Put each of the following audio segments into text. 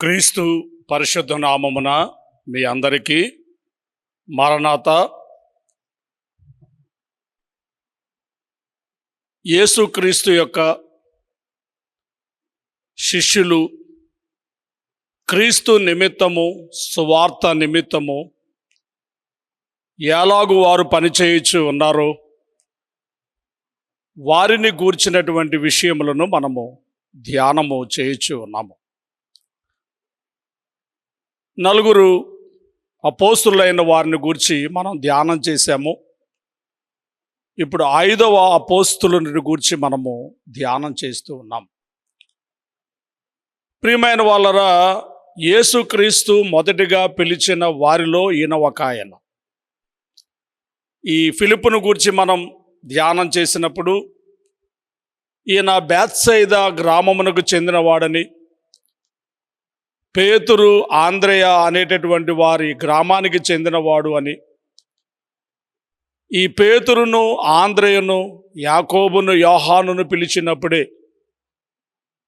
క్రీస్తు పరిశుద్ధ నామమున మీ అందరికీ మరణాత. యేసుక్రీస్తు యొక్క శిష్యులు క్రీస్తు నిమిత్తము సువార్త నిమిత్తము ఎలాగు వారు పనిచేయచ్చు ఉన్నారో వారిని గూర్చినటువంటి విషయములను మనము ధ్యానము చేయొచ్చు ఉన్నాము. నలుగురు అపోస్తులైన వారిని గూర్చి మనం ధ్యానం చేశాము. ఇప్పుడు ఐదవ అపోస్తులని గూర్చి మనము ధ్యానం చేస్తూ ఉన్నాం. ప్రియమైన వాళ్ళరా యేసుక్రీస్తు మొదటిగా పిలిచిన వారిలో ఈయన ఒక ఆయన. ఈ ఫిలిపును గూర్చి మనం ధ్యానం చేసినప్పుడు ఈయన బేత్సైద గ్రామమునకు చెందినవాడని పేతురు ఆంధ్రయ అనేటటువంటి వారి గ్రామానికి చెందినవాడు అని. ఈ పేతురును ఆంధ్రయను యాకోబును యోహానును పిలిచినప్పుడే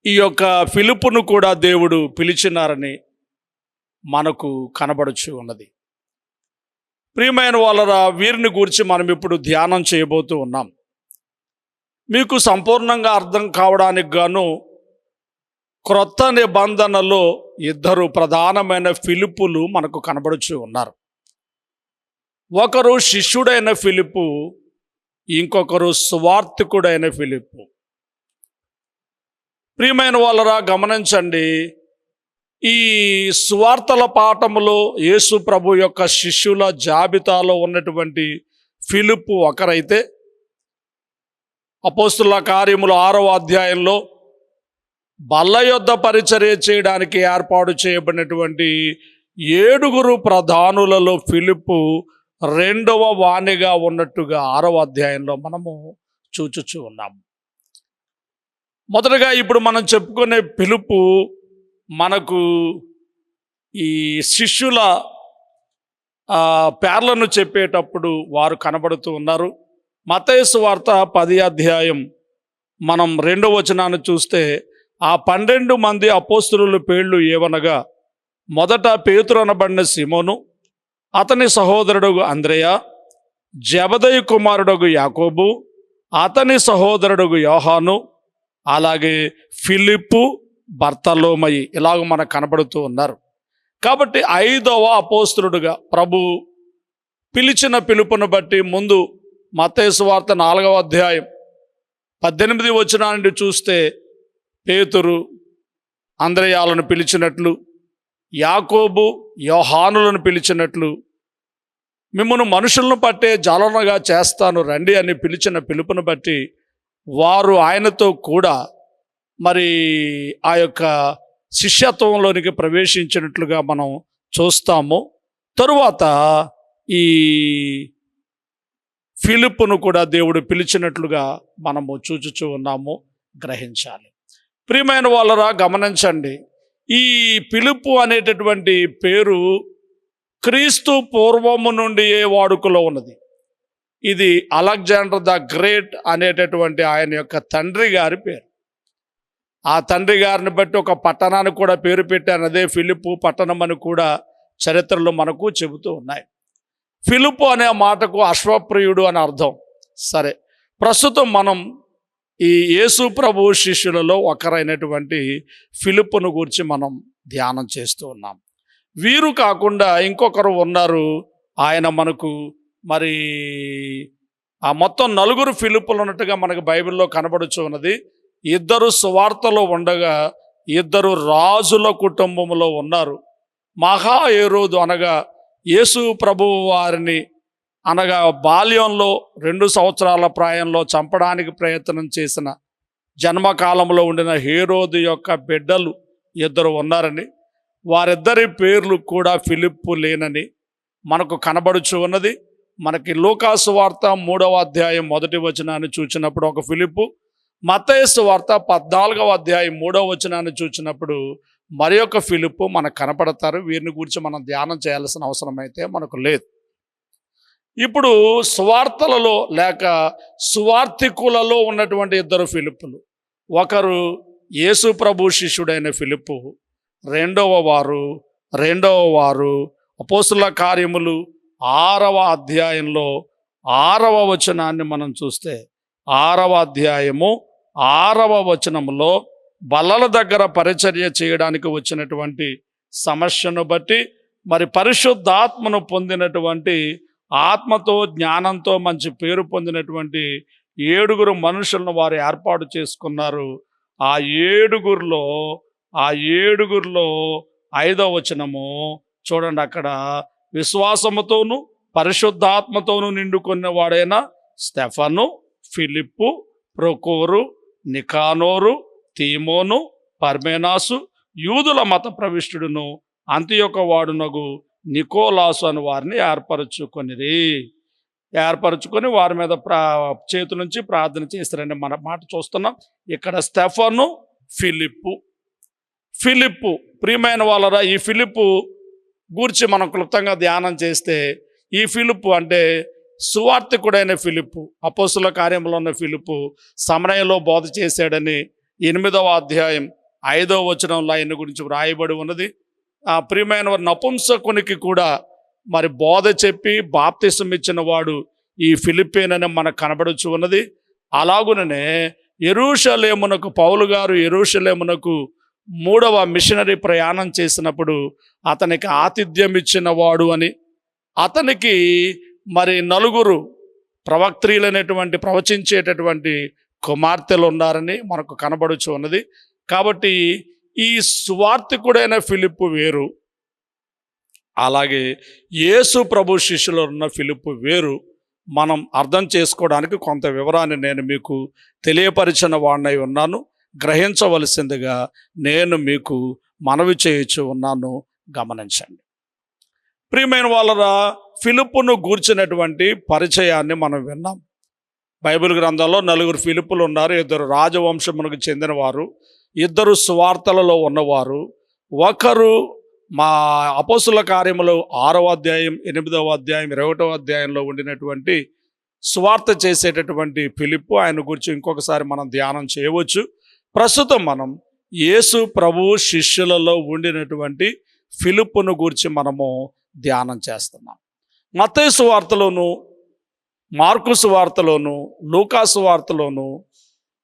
ఈ యొక్క పిలుపును కూడా దేవుడు పిలిచినారని మనకు కనబడుచు ఉన్నది. ప్రియమైన వాళ్ళరా వీరిని గురించి మనం ఇప్పుడు ధ్యానం చేయబోతూ ఉన్నాం. మీకు సంపూర్ణంగా అర్థం కావడానికి గాను క్రొత్త నిబంధనలో ఇద్దరు ప్రధానమైన ఫిలిపులు మనకు కనబడుచు ఉన్నారు. ఒకరు శిష్యుడైన ఫిలిపు ఇంకొకరు సువార్థికుడైన ఫిలిపు ప్రియమైన వాళ్ళరా గమనించండి. ఈ సువార్తల పాఠములో యేసు ప్రభు యొక్క శిష్యుల జాబితాలో ఉన్నటువంటి ఫిలిపు ఒకరైతే అపోస్తుల కార్యములు ఆరవ అధ్యాయంలో బల్ల యొద్ద పరిచర్య చేయడానికి ఏర్పాటు చేయబడినటువంటి ఏడుగురు ప్రధానులలో ఫిలిప్పు రెండవ వాణిగా ఉన్నట్టుగా ఆరవ అధ్యాయంలో మనము చూచుచూ ఉన్నాము మొదటగా ఇప్పుడు మనం చెప్పుకునే పిలుపు మనకు ఈ శిష్యుల పేర్లను చెప్పేటప్పుడు వారు కనబడుతూ ఉన్నారు. మతేసు వార్త పది అధ్యాయం మనం రెండో వచనాన్ని చూస్తే ఆ పన్నెండు మంది అపోస్తుల పేర్లు ఏవనగా మొదట పేతురు అనబడిన సిమోను అతని సహోదరుడు అంద్రయ జబదయ్ కుమారుడు యాకోబు అతని సహోదరుడు యోహాను అలాగే ఫిలిప్పు భర్తలోమయి ఇలాగ మనకు కనబడుతూ ఉన్నారు. కాబట్టి ఐదవ అపోస్తులుడుగా ప్రభు పిలిచిన పిలుపును బట్టి ముందు మతేసు వార్త నాలుగవ అధ్యాయం పద్దెనిమిది వచ్చిన నుండి చూస్తే పేతురు అంద్రయాలను పిలిచినట్లు యాకోబు యోహానులను పిలిచినట్లు మిమ్మల్ని మనుషులను పట్టే జాలనగా చేస్తాను రండి అని పిలిచిన పిలుపును బట్టి వారు ఆయనతో కూడా మరి ఆ యొక్క శిష్యత్వంలోనికి ప్రవేశించినట్లుగా మనం చూస్తాము. తరువాత ఈ ఫిలిప్పును కూడా దేవుడు పిలిచినట్లుగా మనము చూచుచూ ఉన్నాము. గ్రహించాలి. ప్రియమైన వాళ్ళరా గమనించండి. ఈ పిలుపు అనేటటువంటి పేరు క్రీస్తు పూర్వము నుండి ఏ వాడుకలో ఉన్నది? ఇది అలెగ్జాండర్ ద గ్రేట్ అనేటటువంటి ఆయన యొక్క తండ్రి గారి పేరు. ఆ తండ్రి గారిని బట్టి ఒక పట్టణానికి కూడా పేరు పెట్టాను. అదే ఫిలిపు పట్టణం అని కూడా చరిత్రలో మనకు చెబుతూ ఉన్నాయి. ఫిలిపు అనే మాటకు అశ్వప్రియుడు అని అర్థం. సరే ప్రస్తుతం మనం ఈ యేసు ప్రభు శిష్యులలో ఒకరైనటువంటి ఫిలిప్పును గురించి మనం ధ్యానం చేస్తూ ఉన్నాం. వీరు కాకుండా ఇంకొకరు ఉన్నారు. ఆయన మనకు మరి ఆ మొత్తం నలుగురు ఫిలిప్పులు ఉన్నట్టుగా మనకు బైబిల్లో కనబడుచు ఉన్నది. ఇద్దరు సువార్తలో ఉండగా ఇద్దరు రాజుల కుటుంబంలో ఉన్నారు. మహా ఏరోదు అనగా యేసు ప్రభువు వారిని అనగా బాల్యంలో రెండు సంవత్సరాల ప్రాయంలో చంపడానికి ప్రయత్నం చేసిన జన్మకాలంలో ఉండిన హేరోదు యొక్క బిడ్డలు ఇద్దరు ఉన్నారని వారిద్దరి పేర్లు కూడా ఫిలిప్పు లేనని మనకు కనబడుచు ఉన్నది. మనకి లోకాసు వార్త మూడవ అధ్యాయం మొదటి వచనాన్ని చూచినప్పుడు ఒక ఫిలిప్పు మతయస్సు వార్త పద్నాలుగవ అధ్యాయం మూడవ వచనాన్ని చూచినప్పుడు మరి ఒక ఫిలిప్పు మనకు కనపడతారు. వీరిని గురించి మనం ధ్యానం చేయాల్సిన అవసరం అయితే మనకు లేదు. ఇప్పుడు సువార్తలలో లేక సువార్థికులలో ఉన్నటువంటి ఇద్దరు ఫిలిప్పులు. ఒకరు యేసు ప్రభు శిష్యుడైన ఫిలిప్పు రెండవ వారు రెండవ వారు అపోసుల కార్యములు ఆరవ అధ్యాయంలో ఆరవ వచనాన్ని మనం చూస్తే ఆరవ అధ్యాయము ఆరవ వచనములో బల్లల దగ్గర పరిచర్య చేయడానికి వచ్చినటువంటి సమస్యను బట్టి మరి పరిశుద్ధాత్మను పొందినటువంటి ఆత్మతో జ్ఞానంతో మంచి పేరు పొందినటువంటి ఏడుగురు మనుషులను వారు ఏర్పాటు చేసుకున్నారు. ఆ ఏడుగురిలో ఆ ఏడుగురిలో ఐదో వచనము చూడండి అక్కడ. విశ్వాసముతోనూ పరిశుద్ధాత్మతోనూ నిండుకున్న వాడైన స్టెఫను ఫిలిప్పు ప్రొకోరు నికానోరు తీమోను పర్మేనాసు యూదుల మత ప్రవిష్టుడును అంత్యొక్క వాడునగు నికోలాసు అని వారిని ఏర్పరచుకొనిరి. ఏర్పరచుకొని వారి మీద ప్రా చేతు నుంచి ప్రార్థన చేస్తారని మన మాట చూస్తున్నాం. ఇక్కడ స్టెఫను ఫిలిప్పు. ఫిలిప్పు ప్రియమైన వాళ్ళరా ఈ ఫిలిప్పు గూర్చి మనం క్లుప్తంగా ధ్యానం చేస్తే ఈ ఫిలిప్పు అంటే సువార్థికుడైన ఫిలిప్పు అపోసుల కార్యంలో ఉన్న ఫిలిప్పు సమరయంలో బోధ చేశాడని ఎనిమిదవ అధ్యాయం ఐదవ వచనంలో ఆయన గురించి వ్రాయబడి ఉన్నది. ఆ ప్రియమైన వారి నపుంసకునికి కూడా మరి బోధ చెప్పి బాప్తిసం ఇచ్చిన వాడు ఈ ఫిలిప్పేనని మనకు కనబడుచు ఉన్నది. అలాగుననే ఎరుషలేమునకు పౌలు గారు ఎరుషలేమునకు మూడవ మిషనరీ ప్రయాణం చేసినప్పుడు అతనికి ఆతిథ్యం ఇచ్చిన వాడు అని అతనికి మరి నలుగురు ప్రవక్త్రీలైనటువంటి ప్రవచించేటటువంటి కుమార్తెలు ఉన్నారని మనకు కనబడుచు ఉన్నది. కాబట్టి ఈ సువార్థికుడైన ఫిలిప్పు వేరు. అలాగే యేసు ప్రభు శిష్యులు ఉన్న ఫిలిప్పు వేరు మనం అర్థం చేసుకోవడానికి కొంత వివరాన్ని నేను మీకు తెలియపరిచిన వాడినై ఉన్నాను. గ్రహించవలసిందిగా నేను మీకు మనవి చేయొచ్చు ఉన్నాను. గమనించండి. ప్రియమైన వాళ్ళరా ఫిలిప్పును గూర్చినటువంటి పరిచయాన్ని మనం విన్నాం. బైబిల్ గ్రంథంలో నలుగురు ఫిలిప్పులు ఉన్నారు. ఇద్దరు రాజవంశమునకు చెందినవారు. ఇద్దరు సువార్తలలో ఉన్నవారు ఒకరు మా అపోసుల కార్యములు ఆరవ అధ్యాయం ఎనిమిదవ అధ్యాయం ఇరవై ఒకటవ అధ్యాయంలో ఉండినటువంటి సువార్త చేసేటటువంటి పిలుపు ఆయన గురించి ఇంకొకసారి మనం ధ్యానం చేయవచ్చు. ప్రస్తుతం మనం యేసు ప్రభు శిష్యులలో ఉండినటువంటి ఫిలిప్పును గురించి మనము ధ్యానం చేస్తున్నాం. మత్తయి సువార్తలోను మార్కు సువార్తలోను లూకాసు వార్తలోను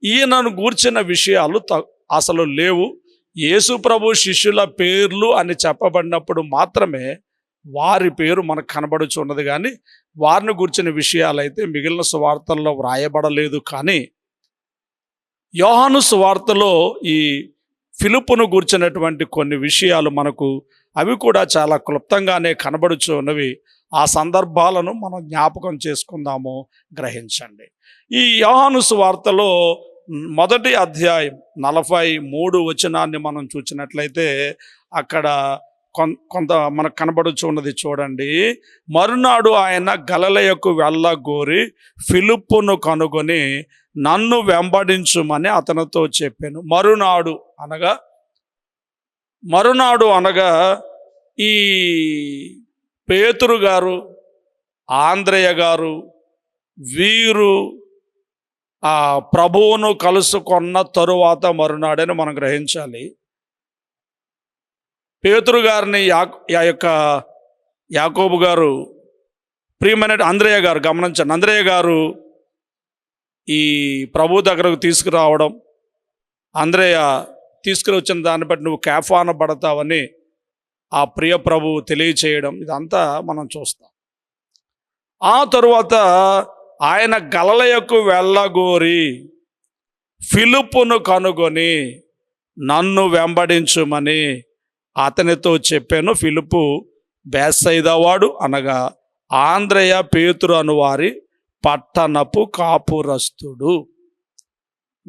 ఈయనను గూర్చిన విషయాలు త- అసలు లేవు. యేసు ప్రభు శిష్యుల పేర్లు అని చెప్పబడినప్పుడు మాత్రమే వారి పేరు మనకు కనబడుచున్నది కానీ వారిని గురించిన విషయాలైతే మిగిలిన సువార్తల్లో వ్రాయబడలేదు. కానీ యోహాను సువార్తలో ఈ ఫిలుపును గూర్చినటువంటి కొన్ని విషయాలు మనకు అవి కూడా చాలా క్లుప్తంగానే కనబడుచున్నవి ఆ సందర్భాలను మనం జ్ఞాపకం చేసుకుందాము. గ్రహించండి. ఈ యోహాను సువార్తలో మొదటి అధ్యాయం నలభై మూడు వచనాన్ని మనం చూసినట్లయితే అక్కడ కొంత మనకు కనబడుచు ఉన్నది చూడండి. మరునాడు ఆయన గలలయకు వెళ్ళగోరి ఫిలిప్పును కనుగొని నన్ను వెంబడించుమని అతనితో చెప్పాను. మరునాడు అనగా? మరునాడు అనగా ఈ పేతురు గారు ఆంధ్రయ్య గారు వీరు ఆ ప్రభువును కలుసుకున్న తరువాత మరునాడని మనం గ్రహించాలి. పేతురు గారిని యా ఆ యొక్క యాకోబు గారు ప్రియమైన అంద్రయ్య గారు గమనించండి. అంద్రయ్య గారు ఈ ప్రభు దగ్గరకు తీసుకురావడం అంద్రయ్య తీసుకుని వచ్చిన దాన్ని బట్టి నువ్వు కేఫాన పడతావని ఆ ప్రియ ప్రభువు తెలియచేయడం ఇదంతా మనం చూస్తాం. ఆ తరువాత ఆయన గలలయకు వెళ్ళగోరి ఫిలుపును కనుగొని నన్ను వెంబడించుమని అతనితో చెప్పాను. ఫిలుపు బేసైదవాడు అనగా ఆంధ్రయ పేతురు అనువారి పట్టణపు కాపురస్తుడు.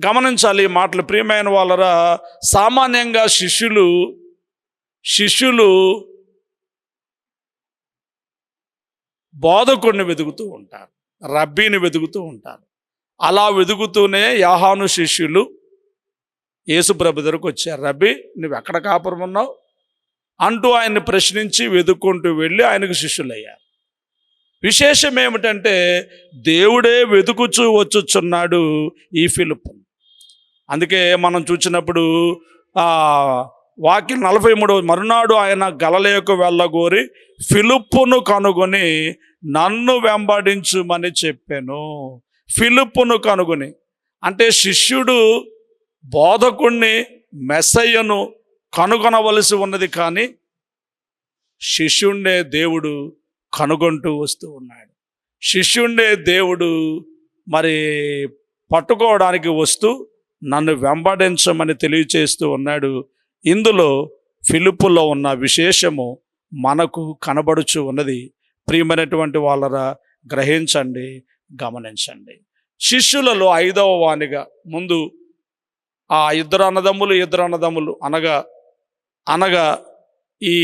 గమనించాలి ఈ మాటలు. ప్రియమైన వాళ్ళరా సామాన్యంగా శిష్యులు శిష్యులు బోధకుడిని వెతుకుతూ ఉంటారు. రబ్బీని వెతుకుతూ ఉంటారు. అలా వెతుకుతూనే యాహాను శిష్యులు యేసుప్రభు దగ్గరకు వచ్చారు. రబ్బీ నువ్వు ఎక్కడ కాపురం ఉన్నావు? అంటూ ఆయన్ని ప్రశ్నించి వెతుక్కుంటూ వెళ్ళి ఆయనకు శిష్యులయ్యారు. విశేషం ఏమిటంటే దేవుడే వెతుకుచూ వచ్చుచున్నాడు ఈ ఫిలిప్ అందుకే మనం చూసినప్పుడు వాక్యం నలభై మూడవ మరునాడు ఆయన గలలేకు వెళ్ళగోరి ఫిలుప్పును కనుగొని నన్ను వెంబడించుమని చెప్పాను. ఫిలుప్పును కనుగొని. అంటే శిష్యుడు బోధకుణ్ణి మెస్సయ్యను కనుగొనవలసి ఉన్నది కానీ శిష్యుణ్ణే దేవుడు కనుగొంటూ వస్తూ ఉన్నాడు. శిష్యుణ్ణే దేవుడు మరి పట్టుకోవడానికి వస్తూ నన్ను వెంబడించమని తెలియచేస్తూ ఉన్నాడు ఇందులో ఫిలుపులో ఉన్న విశేషము మనకు కనబడుచు ఉన్నది. ప్రియమైనటువంటి వాళ్ళరా గ్రహించండి గమనించండి. శిష్యులలో ఐదవ వానిగా ముందు ఆ ఇద్దరు అన్నదమ్ములు ఇద్దరు అన్నదమ్ములు అనగా అనగా ఈ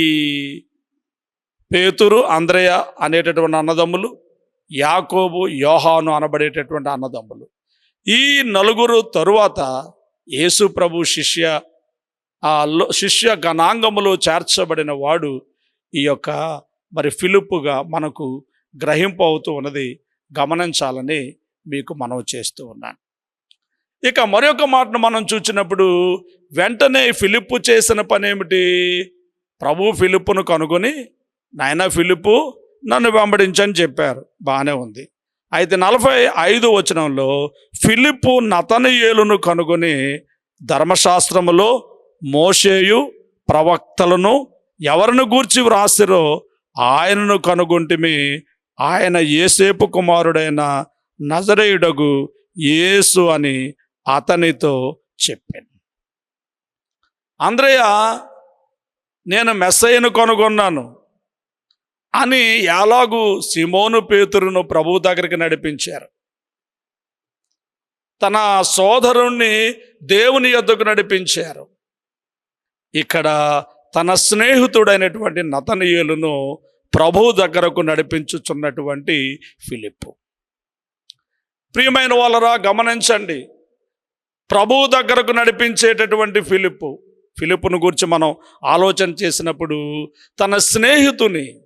పేతురు అంద్రయ అనేటటువంటి అన్నదమ్ములు యాకోబు యోహాను అనబడేటటువంటి అన్నదమ్ములు. ఈ నలుగురు తరువాత యేసు ప్రభు శిష్య ఆ లో- శిష్య గణాంగములో చేర్చబడిన వాడు ఈ యొక్క మరి ఫిలిప్పుగా మనకు గ్రహింపు అవుతూ ఉన్నది గమనించాలని మీకు మనవి చేస్తూ ఉన్నాను. ఇక మరొక మాటను మనం చూచినప్పుడు వెంటనే ఫిలిప్పు చేసిన పని ఏమిటి ప్రభు ఫిలిప్పును కనుగొని నాయన ఫిలిప్పు నన్ను వెంబడించని చెప్పారు. బాగానే ఉంది. అయితే నలభై ఐదు వచనంలో ఫిలిప్పు నతనయేలును కనుగొని ధర్మశాస్త్రములో మోషేయు ప్రవక్తలను ఎవరిని గూర్చి వ్రాసిరో ఆయనను కనుగొంటిమి. ఆయన ఏసేపు కుమారుడైన నజరేయుడగు యేసు అని అతనితో చెప్పాను. అంద్రయ్య నేను మెస్సయ్యను కనుగొన్నాను అని ఎలాగూ సిమోను పేతురును ప్రభు దగ్గరికి నడిపించారు. తన సోదరుణ్ణి దేవుని యొద్దకు నడిపించారు. ఇక్కడ తన స్నేహితుడైనటువంటి నతనీయులను ప్రభు దగ్గరకు నడిపించుచున్నటువంటి ఫిలిప్పు. ప్రియమైన వాళ్ళరా గమనించండి. ప్రభు దగ్గరకు నడిపించేటటువంటి ఫిలిప్పు. ఫిలిప్పును గురించి మనం ఆలోచన చేసినప్పుడు తన స్నేహితుని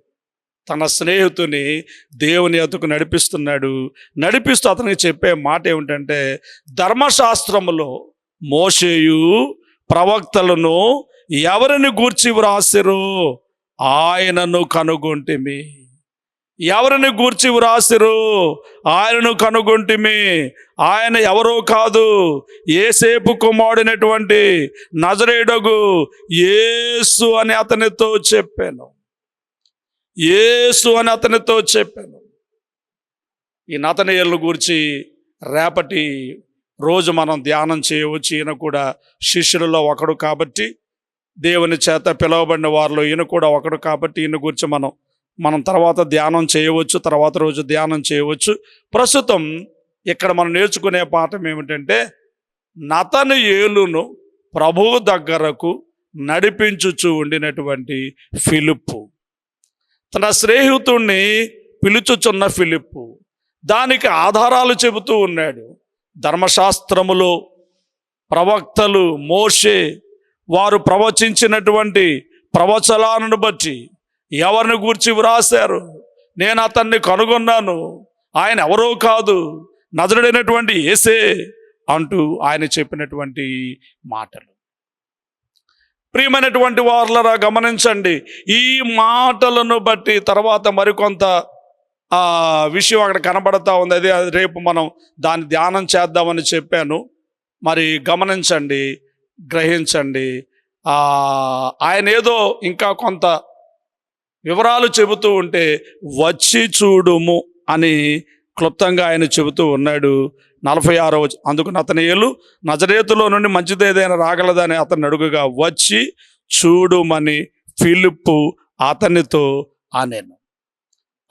తన స్నేహితుని దేవుని అతకు నడిపిస్తున్నాడు. నడిపిస్తూ అతనికి చెప్పే మాట ఏమిటంటే ధర్మశాస్త్రములో మోషేయు ప్రవక్తలను ఎవరిని గూర్చి వ్రాసిరు? ఆయనను కనుగొంటిమి. ఎవరిని గూర్చి వ్రాసిరు? ఆయనను కనుగొంటిమి. ఆయన ఎవరో కాదు. ఏసేపు కుమారుడినటువంటి నజరేడగు ఏసు అని అతనితో చెప్పాను. ఏసు అని అతనితో చెప్పాను. ఈ నతనీయుల గురించి రేపటి రోజు మనం ధ్యానం చేయవచ్చు. ఈయన కూడా శిష్యులలో ఒకడు కాబట్టి దేవుని చేత పిలువబడిన వారిలో ఈయన కూడా ఒకడు కాబట్టి ఈయన గురించి మనం మనం తర్వాత ధ్యానం చేయవచ్చు తర్వాత రోజు ధ్యానం చేయవచ్చు. ప్రస్తుతం ఇక్కడ మనం నేర్చుకునే పాఠం ఏమిటంటే నతను ఏలును ప్రభువు దగ్గరకు నడిపించుచు ఉండినటువంటి ఫిలిప్పు. తన స్నేహితుణ్ణి పిలుచుచున్న ఫిలిప్పు. దానికి ఆధారాలు చెబుతూ ఉన్నాడు. ధర్మశాస్త్రములో ప్రవక్తలు మోషే వారు ప్రవచించినటువంటి ప్రవచనాలను బట్టి ఎవరిని గూర్చి వ్రాశారు? నేను అతన్ని కనుగొన్నాను. ఆయన ఎవరో కాదు. నజరుడైనటువంటి ఏసే అంటూ ఆయన చెప్పినటువంటి మాటలు. ప్రియమైనటువంటి వారులరా గమనించండి. ఈ మాటలను బట్టి తర్వాత మరికొంత విషయం అక్కడ కనబడతా ఉంది. అదే అది రేపు మనం దాన్ని ధ్యానం చేద్దామని చెప్పాను. మరి గమనించండి. గ్రహించండి. ఆయన ఏదో ఇంకా కొంత వివరాలు చెబుతూ ఉంటే వచ్చి చూడుము అని క్లుప్తంగా ఆయన చెబుతూ ఉన్నాడు. నలభై ఆరో అందుకు అతనియలు నజరేతులో నుండి మంచిది ఏదైనా రాగలదని అతను అడుగుగా వచ్చి చూడుమని ఫిలిప్పు అతనితో అనేను.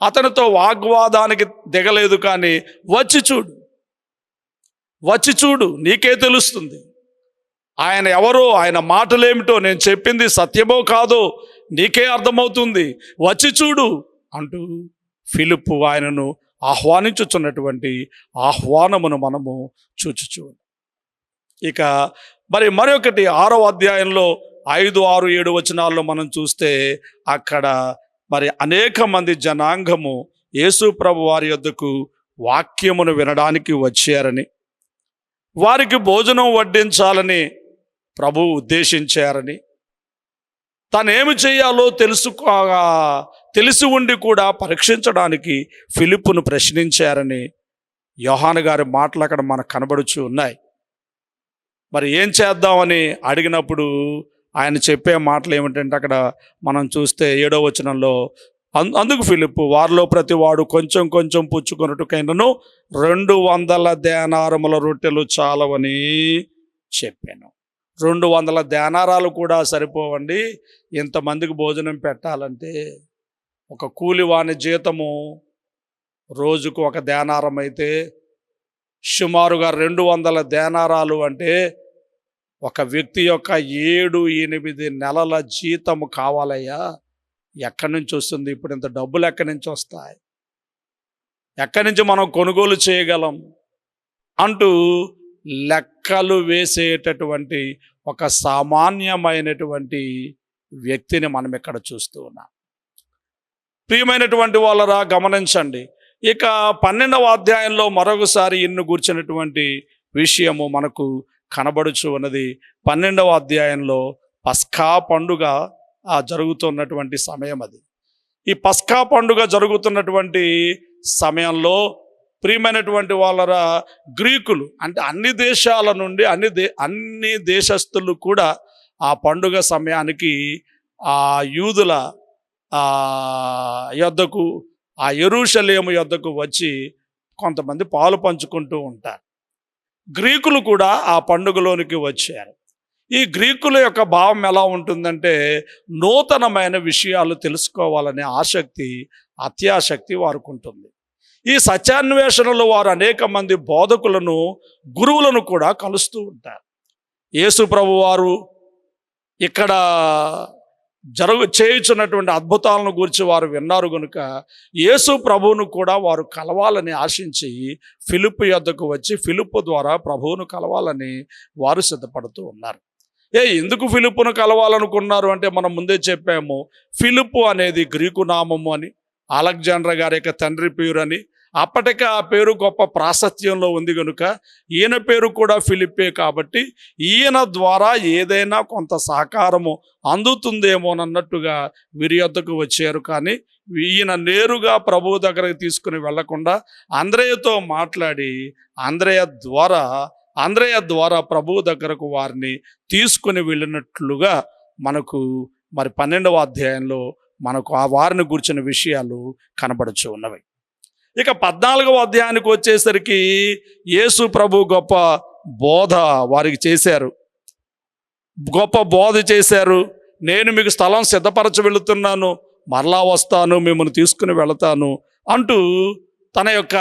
అతనితో వాగ్వాదానికి దిగలేదు కానీ వచ్చి చూడు. వచ్చి చూడు నీకే తెలుస్తుంది. ఆయన ఎవరు? ఆయన మాటలేమిటో నేను చెప్పింది సత్యమో కాదో నీకే అర్థమవుతుంది. వచ్చి చూడు అంటూ ఫిలిప్ ఆయనను ఆహ్వానించుచున్నటువంటి ఆహ్వానమును మనము చూచుచు. ఇక మరి మరొకటి ఆరో అధ్యాయంలో ఐదు ఆరు ఏడు వచనాల్లో మనం చూస్తే అక్కడ మరి అనేక మంది జనాంగము యేసు ప్రభు వారి యొద్దకు వాక్యమును వినడానికి వచ్చారని వారికి భోజనం వడ్డించాలని ప్రభు ఉద్దేశించారని. తను ఏమి చేయాలో తెలుసుకో తెలిసి ఉండి కూడా పరీక్షించడానికి ఫిలిప్పును ప్రశ్నించారని యోహాన్ గారి మాటలు అక్కడ మనకు కనబడుచు ఉన్నాయి. మరి ఏం చేద్దామని అడిగినప్పుడు ఆయన చెప్పే మాటలు ఏమిటంటే అక్కడ మనం చూస్తే ఏడో వచనంలో అందుకు ఫిలిప్పు వారిలో ప్రతి వాడు కొంచెం కొంచెం పుచ్చుకొనుటకైనను రెండు వందల దేనారముల రొట్టెలు చాలవని చెప్పాను. రెండు వందల ధ్యానారాలు కూడా సరిపోవండి. ఇంతమందికి భోజనం పెట్టాలంటే ఒక కూలివాని జీతము రోజుకు ఒక ధ్యానారం అయితే సుమారుగా రెండు వందల ధ్యానారాలు అంటే ఒక వ్యక్తి యొక్క ఏడు ఎనిమిది నెలల జీతము కావాలయ్యా. ఎక్కడి నుంచి వస్తుంది? ఇప్పుడు ఇంత డబ్బులు ఎక్కడి నుంచి వస్తాయి? ఎక్కడి నుంచి మనం కొనుగోలు చేయగలం? అంటూ లెక్కలు వేసేటటువంటి ఒక సామాన్యమైనటువంటి వ్యక్తిని మనం ఇక్కడ చూస్తూ ఉన్నాం. ప్రియమైనటువంటి వాళ్ళరా గమనించండి. ఇక పన్నెండవ అధ్యాయంలో మరొకసారి ఇన్ను కూర్చున్నటువంటి విషయము మనకు కనబడుచు ఉన్నది. పన్నెండవ అధ్యాయంలో పస్కా పండుగ జరుగుతున్నటువంటి సమయం అది. ఈ పస్కా పండుగ జరుగుతున్నటువంటి సమయంలో ప్రియమైనటువంటి వాళ్ళరా గ్రీకులు అంటే అన్ని దేశాల నుండి అన్ని దే అన్ని దేశస్తులు కూడా ఆ పండుగ సమయానికి ఆ యూదుల యొద్దకు ఆ ఎరుషలేము యొద్దకు వచ్చి కొంతమంది పాలు పంచుకుంటూ ఉంటారు. గ్రీకులు కూడా ఆ పండుగలోనికి వచ్చారు. ఈ గ్రీకుల యొక్క భావం ఎలా ఉంటుందంటే నూతనమైన విషయాలు తెలుసుకోవాలనే ఆసక్తి అత్యాసక్తి వారికి ఉంటుంది. ఈ సత్యాన్వేషణలో వారు అనేక మంది బోధకులను గురువులను కూడా కలుస్తూ ఉంటారు. యేసు ప్రభు వారు ఇక్కడ జరుగు చేయుచున్నటువంటి అద్భుతాలను గురించి వారు విన్నారు కనుక యేసు ప్రభువును కూడా వారు కలవాలని ఆశించి ఫిలిప్ యొద్దకు వచ్చి ఫిలిప్ ద్వారా ప్రభువును కలవాలని వారు సిద్ధపడుతూ ఉన్నారు. ఏ ఎందుకు ఫిలిప్పును కలవాలనుకున్నారు అంటే మనం ముందే చెప్పాము ఫిలిప్పు అనేది గ్రీకు నామము అని అలెగ్జాండర్ గారి యొక్క తండ్రి పేరు అని అప్పటికే ఆ పేరు గొప్ప ప్రాశస్త్యంలో ఉంది కనుక ఈయన పేరు కూడా ఫిలిప్పే కాబట్టి ఈయన ద్వారా ఏదైనా కొంత సహకారము అందుతుందేమోనన్నట్టుగా వీరి వచ్చారు. కానీ ఈయన నేరుగా ప్రభువు దగ్గరకు తీసుకుని వెళ్ళకుండా అంద్రయ్యతో మాట్లాడి అంద్రయ్య ద్వారా అంద్రయ్య ద్వారా ప్రభువు దగ్గరకు వారిని తీసుకుని వెళ్ళినట్లుగా మనకు మరి పన్నెండవ అధ్యాయంలో మనకు ఆ వారిని గురించిన విషయాలు కనబడుచు ఉన్నవి. ఇక పద్నాలుగవ అధ్యాయానికి వచ్చేసరికి యేసు ప్రభు గొప్ప బోధ వారికి చేశారు. గొప్ప బోధ చేశారు. నేను మీకు స్థలం సిద్ధపరచ వెళుతున్నాను. మరలా వస్తాను మిమ్మల్ని తీసుకుని వెళతాను అంటూ తన యొక్క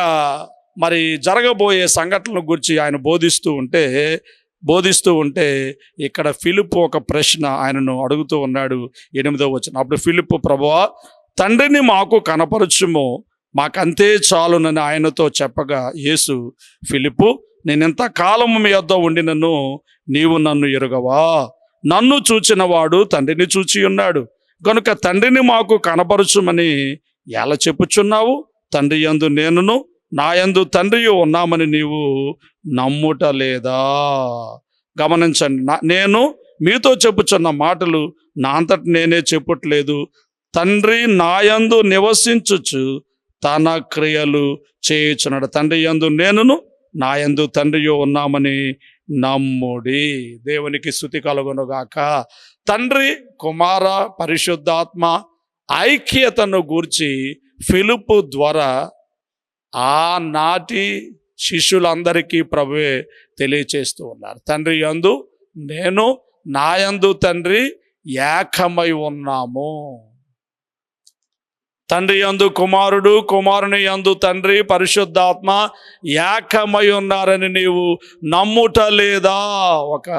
మరి జరగబోయే సంఘటనల గురించి ఆయన బోధిస్తూ ఉంటే బోధిస్తూ ఉంటే ఇక్కడ ఫిలిప్ ఒక ప్రశ్న ఆయనను అడుగుతూ ఉన్నాడు. ఎనిమిదో వచ్చిన అప్పుడు ఫిలిప్ ప్రభువా తండ్రిని మాకు కనపరచుము. మాకంతే చాలునని ఆయనతో చెప్పగా యేసు ఫిలిప్పు నేనెంత కాలము మీ వద్ద ఉండినను నీవు నన్ను ఎరుగవా? నన్ను చూచినవాడు తండ్రిని చూచి ఉన్నాడు. కనుక తండ్రిని మాకు కనపరచుమని ఎలా చెప్పుచున్నావు? తండ్రి యందు నేనును నా యందు తండ్రి ఉన్నామని నీవు నమ్ముట లేదా? గమనించండి నేను మీతో చెప్పుచున్న మాటలు నా అంతటి నేనే చెప్పట్లేదు. తండ్రి నాయందు నివసించుచు తన క్రియలు చేయుచున్నాడు. తండ్రి ఎందు నేనును నా ఎందు తండ్రియో ఉన్నామని నమ్ముడి. దేవునికి స్థుతి కలుగునుగాక తండ్రి కుమార పరిశుద్ధాత్మ ఐక్యతను గూర్చి ఫిలుపు ద్వారా ఆనాటి శిష్యులందరికీ ప్రభువే తెలియచేస్తూ ఉన్నారు. తండ్రి యందు నేను నాయందు తండ్రి ఏకమై ఉన్నాము. తండ్రి యందు కుమారుడు కుమారుని యందు తండ్రి పరిశుద్ధాత్మ ఏకమై ఉన్నారని నీవు నమ్ముట లేదా? ఒక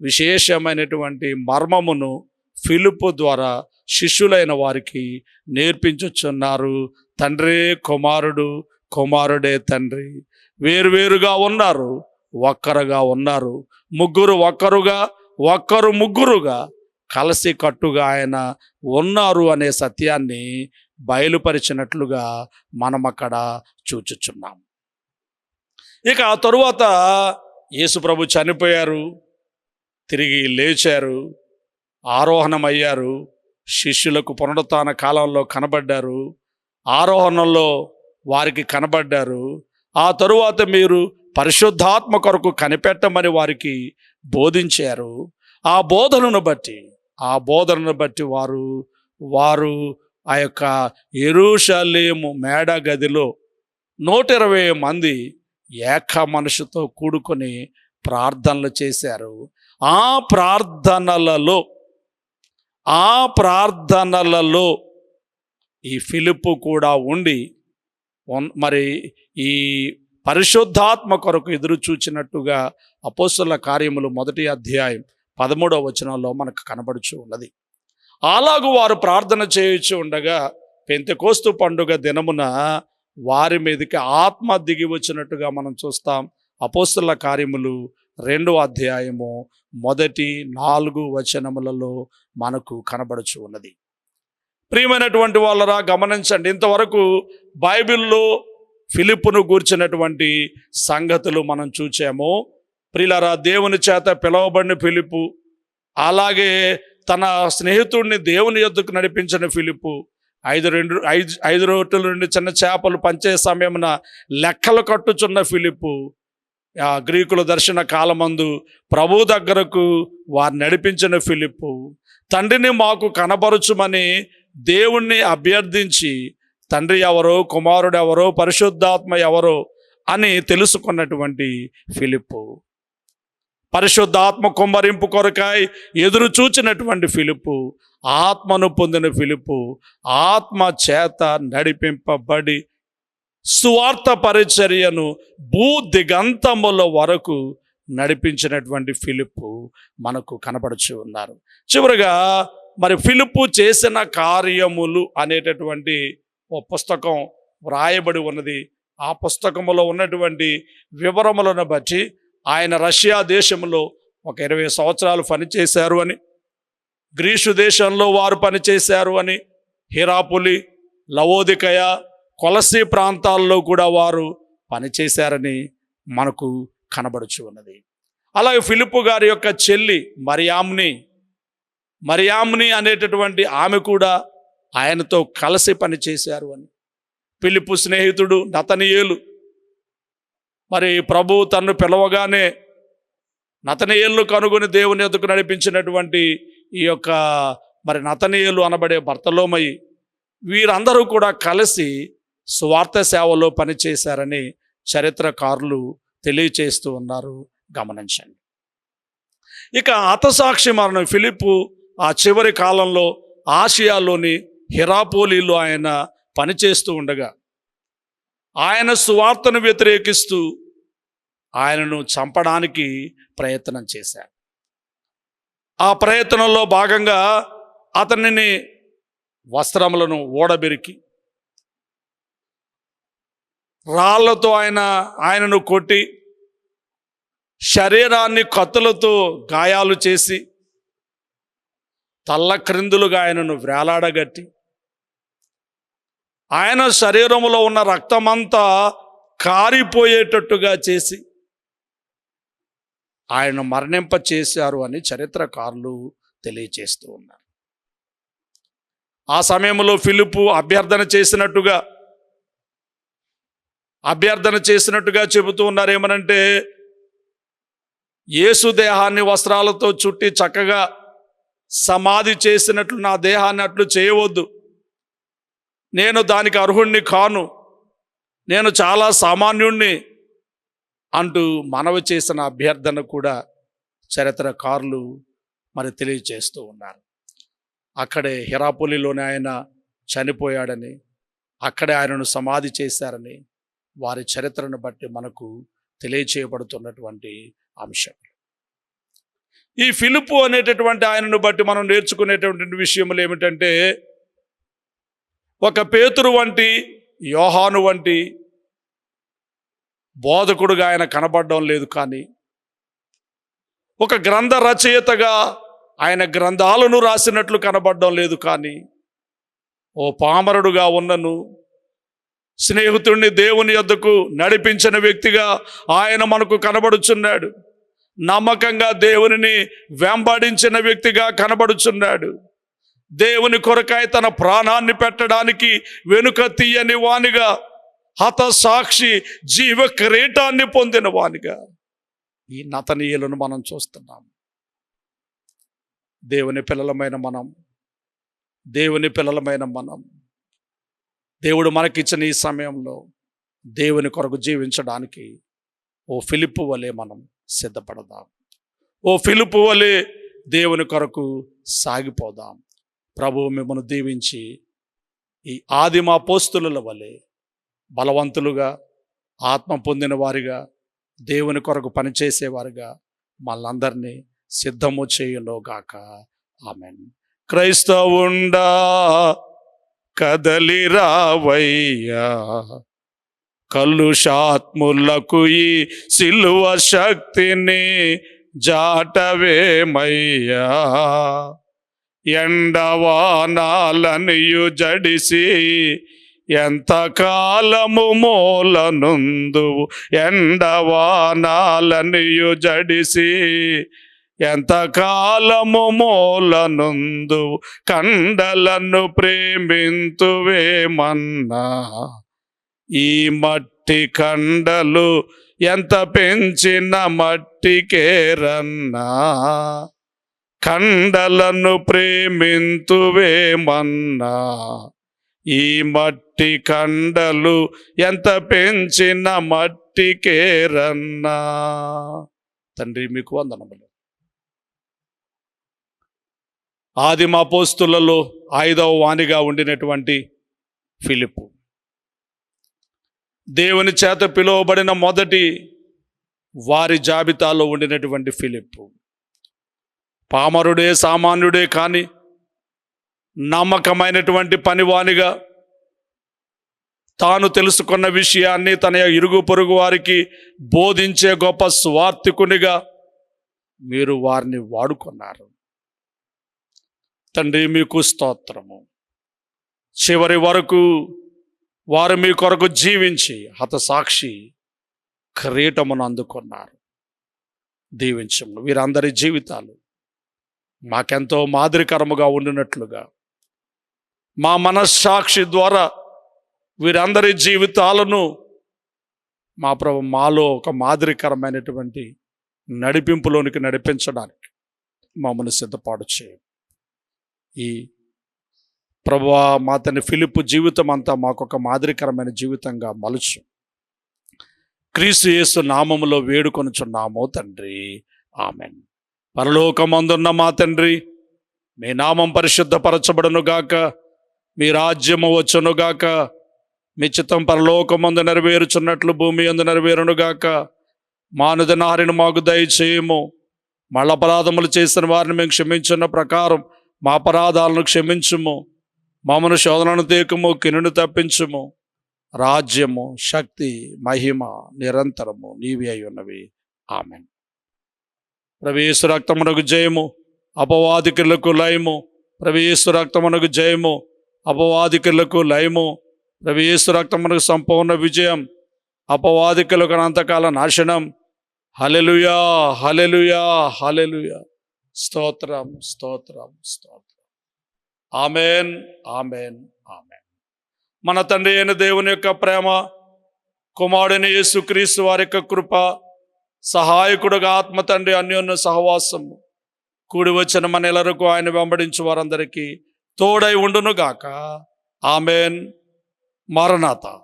విశేషమైనటువంటి మర్మమును ఫిలుపు ద్వారా శిష్యులైన వారికి నేర్పించుచున్నారు. తండ్రి కుమారుడు కుమారుడే తండ్రి. వేరువేరుగా ఉన్నారు ఒక్కరుగా ఉన్నారు. ముగ్గురు ఒక్కరుగా ఒక్కరు ముగ్గురుగా కలిసి కట్టుగా ఆయన ఉన్నారు అనే సత్యాన్ని బయలుపరిచినట్లుగా మనం అక్కడ చూచుచున్నాం. ఇక ఆ తరువాత యేసుప్రభు చనిపోయారు తిరిగి లేచారు ఆరోహణమయ్యారు శిష్యులకు పునరుత్న కాలంలో కనబడ్డారు ఆరోహణంలో వారికి కనబడ్డారు. ఆ తరువాత మీరు పరిశుద్ధాత్మ కొరకు కనిపెట్టమని వారికి బోధించారు. ఆ బోధనను బట్టి ఆ బోధనను బట్టి వారు వారు ఆ యొక్క ఎరుషలేము మేడ గదిలో నూట ఇరవై మంది ఏక మనసుతో కూడుకొని ప్రార్థనలు చేశారు. ఆ ప్రార్థనలలో ఆ ప్రార్థనలలో ఈ ఫిలిప్పు కూడా ఉండి మరి ఈ పరిశుద్ధాత్మ కొరకు ఎదురు చూచినట్టుగా అపోస్తుల కార్యములు మొదటి అధ్యాయం పదమూడవ వచనంలో మనకు కనబడుచు ఉన్నది. అలాగు వారు ప్రార్థన చేయొచ్చు ఉండగా పెంతకోస్తు పండుగ దినమున వారి మీదకి ఆత్మ దిగి వచ్చినట్టుగా మనం చూస్తాం. అపోస్తుల కార్యములు రెండో అధ్యాయము మొదటి నాలుగు వచనములలో మనకు కనబడుచు ఉన్నది. ప్రియమైనటువంటి వాళ్ళరా గమనించండి. ఇంతవరకు బైబిల్లో ఫిలిప్పును గూర్చినటువంటి సంగతులు మనం చూచాము. ప్రిలరా దేవుని చేత పిలువబడిన ఫిలిపు అలాగే తన స్నేహితుడిని దేవుని యొద్దకు నడిపించిన ఫిలిపు ఐదు రెండు ఐదు ఐదు రొట్టెల నుండి చిన్న చేపలు పంచే సమయమున లెక్కలు కట్టుచున్న ఫిలిపు ఆ గ్రీకుల దర్శన కాలమందు ప్రభు దగ్గరకు వారు నడిపించిన ఫిలిప్పు తండ్రిని మాకు కనబరుచుమని దేవుణ్ణి అభ్యర్థించి తండ్రి ఎవరో కుమారుడు ఎవరో పరిశుద్ధాత్మ ఎవరో అని తెలుసుకున్నటువంటి ఫిలిప్పు. పరిశుద్ధాత్మ కుమ్మరింపు కొరకాయ ఎదురు చూచినటువంటి ఫిలిప్పు ఆత్మను పొందిన ఫిలిపు ఆత్మ చేత నడిపింపబడి సువార్త పరిచర్యను భూ దిగంతముల వరకు నడిపించినటువంటి ఫిలిపు మనకు కనపడుచు ఉన్నారు. చివరిగా మరి ఫిలిపు చేసిన కార్యములు అనేటటువంటి ఓ పుస్తకం వ్రాయబడి ఉన్నది. ఆ పుస్తకములో ఉన్నటువంటి వివరములను బట్టి ఆయన రష్యా దేశంలో ఒక ఇరవై సంవత్సరాలు పనిచేశారు అని గ్రీసు దేశంలో వారు పనిచేశారు అని హిరాపులి లవోదికయ కొలసి ప్రాంతాల్లో కూడా వారు పనిచేశారని మనకు కనబడుచు ఉన్నది. అలాగే ఫిలిప్పు గారి యొక్క చెల్లి మరియామ్ని మరియామ్ని అనేటటువంటి ఆమె కూడా ఆయనతో కలిసి పనిచేశారు అని. పిలుపు స్నేహితుడు నతనియేలు మరి ప్రభు తను పిలవగానే నతనీయులు కనుగొని దేవుని ఎదుకు నడిపించినటువంటి ఈ యొక్క మరి నతనీయులు అనబడే భర్తలోమయి వీరందరూ కూడా కలిసి స్వార్థ సేవలో పనిచేశారని చరిత్రకారులు తెలియచేస్తూ ఉన్నారు. గమనించండి. ఇక హతసాక్షి మరణం ఫిలిప్పు ఆ చివరి కాలంలో ఆసియాలోని హిరాపోలీలో ఆయన పనిచేస్తూ ఉండగా ఆయన సువార్తను వ్యతిరేకిస్తూ ఆయనను చంపడానికి ప్రయత్నం చేశారు ఆ ప్రయత్నంలో భాగంగా అతనిని వస్త్రములను ఓడబెరికి రాళ్ళతో ఆయన ఆయనను కొట్టి శరీరాన్ని కత్తులతో గాయాలు చేసి తల్ల క్రిందులుగా ఆయనను వేలాడగట్టి ఆయన శరీరంలో ఉన్న రక్తమంతా కారిపోయేటట్టుగా చేసి ఆయన మరణింప చేశారు అని చరిత్రకారులు తెలియచేస్తూ ఉన్నారు. ఆ సమయంలో ఫిలిపు అభ్యర్థన చేసినట్టుగా అభ్యర్థన చేసినట్టుగా చెబుతూ ఉన్నారు ఏమనంటే యేసు దేహాన్ని వస్త్రాలతో చుట్టి చక్కగా సమాధి చేసినట్లు నా దేహాన్ని అట్లు చేయవద్దు. నేను దానికి అర్హుణ్ణి కాను. నేను చాలా సామాన్యుణ్ణి. అంటూ మనవి చేసిన అభ్యర్థన కూడా చరిత్రకారులు మరి తెలియచేస్తూ ఉన్నారు. అక్కడే హిరాపులిలోనే ఆయన చనిపోయాడని అక్కడే ఆయనను సమాధి చేశారని వారి చరిత్రను బట్టి మనకు తెలియచేయబడుతున్నటువంటి అంశం. ఈ ఫిలుపు అనేటటువంటి ఆయనను బట్టి మనం నేర్చుకునేటటువంటి విషయములు ఏమిటంటే ఒక పేతురు వంటి యోహాను వంటి బోధకుడుగా ఆయన కనబడడం లేదు కానీ ఒక గ్రంథ రచయితగా ఆయన గ్రంథాలను రాసినట్లు కనబడడం లేదు కానీ ఓ పామరుడుగా ఉన్నను స్నేహితుడిని దేవుని యొద్దకు నడిపించిన వ్యక్తిగా ఆయన మనకు కనబడుచున్నాడు. నమ్మకంగా దేవునిని వెంబడించిన వ్యక్తిగా కనబడుచున్నాడు. దేవుని కొరకాయ తన ప్రాణాన్ని పెట్టడానికి వెనుక తీయని వానిగా హతసాక్షి జీవ కిరీటాన్ని పొందిన వానిగా ఈ నతనీయులను మనం చూస్తున్నాం. దేవుని పిల్లలమైన మనం దేవుని పిల్లలమైన మనం దేవుడు మనకిచ్చిన ఈ సమయంలో దేవుని కొరకు జీవించడానికి ఓ ఫిలిప్పు వలె మనం సిద్ధపడదాం. ఓ ఫిలిప్పు వలె దేవుని కొరకు సాగిపోదాం. ప్రభువు మిమ్మల్ని దీవించి ఈ ఆదిమా పోస్తుల వలె బలవంతులుగా ఆత్మ పొందిన వారిగా దేవుని కొరకు పనిచేసేవారుగా మళ్ళందరినీ సిద్ధము చేయలోగాక ఆమెన్. క్రైస్తవుండా కదలి రావయ్యా. కలుషాత్ములకు ఈ సిలువ శక్తిని జాటవేమయ్యా. ఎండవానాలనియు జడిసి ఎంత కాలము ఎండవానాలనియు జడిసి ఎంత కాలము మూలనుందు కండలను ప్రేమింతువేమన్నా? ఈ మట్టి కండలు ఎంత పెంచిన మట్టికేరన్నా? కండలను ప్రేమింతువేమన్నా? ఈ మట్టి కండలు ఎంత పెంచిన మట్టికేరన్నా తండ్రి మీకు వందనములు. ఆదిమ పోస్తులలో ఐదవ వాణిగా ఉండినటువంటి ఫిలిప్పు. దేవుని చేత పిలువబడిన మొదటి వారి జాబితాలో ఉండినటువంటి ఫిలిప్పు. పామరుడే సామాన్యుడే కానీ నమ్మకమైనటువంటి పనివానిగా తాను తెలుసుకున్న విషయాన్ని తన ఇరుగు పొరుగు వారికి బోధించే గొప్ప స్వార్థికునిగా మీరు వారిని వాడుకున్నారు. తండ్రి మీకు స్తోత్రము. చివరి వరకు వారు మీ కొరకు జీవించి హతసాక్షి కిరీటమును అందుకున్నారు. దీవించము వీరందరి జీవితాలు మాకెంతో మాదిరికరముగా ఉండినట్లుగా మా మనస్సాక్షి ద్వారా వీరందరి జీవితాలను మా ప్రభు మాలో ఒక మాదిరికరమైనటువంటి నడిపింపులోనికి నడిపించడానికి మమ్మల్ని సిద్ధపాటు చేయండి. ఈ ప్రభు మా తన ఫిలిప్ జీవితం అంతా మాకు ఒక మాదిరికరమైన జీవితంగా మలుచు. క్రీస్తు యేసు నామములో వేడుకొనుచున్నాము తండ్రి. ఆమెన్. పరలోకమందున్న మా తండ్రి మీ నామం పరిశుద్ధపరచబడును గాక మీ రాజ్యము వచ్చును గాక. మీ చిత్తం పరలోకమందు నెరవేరుచున్నట్లు భూమి అందు నెరవేరును గాక. నారిని మాకు దయచేయము. మళ్ళ అపరాధములు చేసిన వారిని మేము క్షమించున్న ప్రకారం మా అపరాధాలను క్షమించుము. మమ్మను శోధనను తీకము కినును తప్పించుము. రాజ్యము శక్తి మహిమ నిరంతరము నీవి అయి ఉన్నవి ఆమెన్ ప్రవేశ రక్తమునకు జయము అపవాదికులకు లయము ప్రవేశ రక్తమునకు జయము అపవాదికులకు లయము. ప్రవేశ రక్తమునకు సంపూర్ణ విజయం. అపవాదికులకు అనంతకాల నాశనం. హలెలుయా హలెలుయా హలెలుయా స్తోత్రం స్తోత్రం స్తోత్రం. Amen amen amen. మన తండ్రి అయిన దేవుని యొక్క ప్రేమ కుమారుని యేసుక్రీస్తు వారి యొక్క కృప సహాయకుడుగా ఆత్మ తండ్రి అన్యోన్య సహవాసము. కూడి వచ్చిన మన నెలరకు ఆయన వెంబడించు వారందరికీ తోడై ఉండునుగాక. ఆమెన్. మరణాత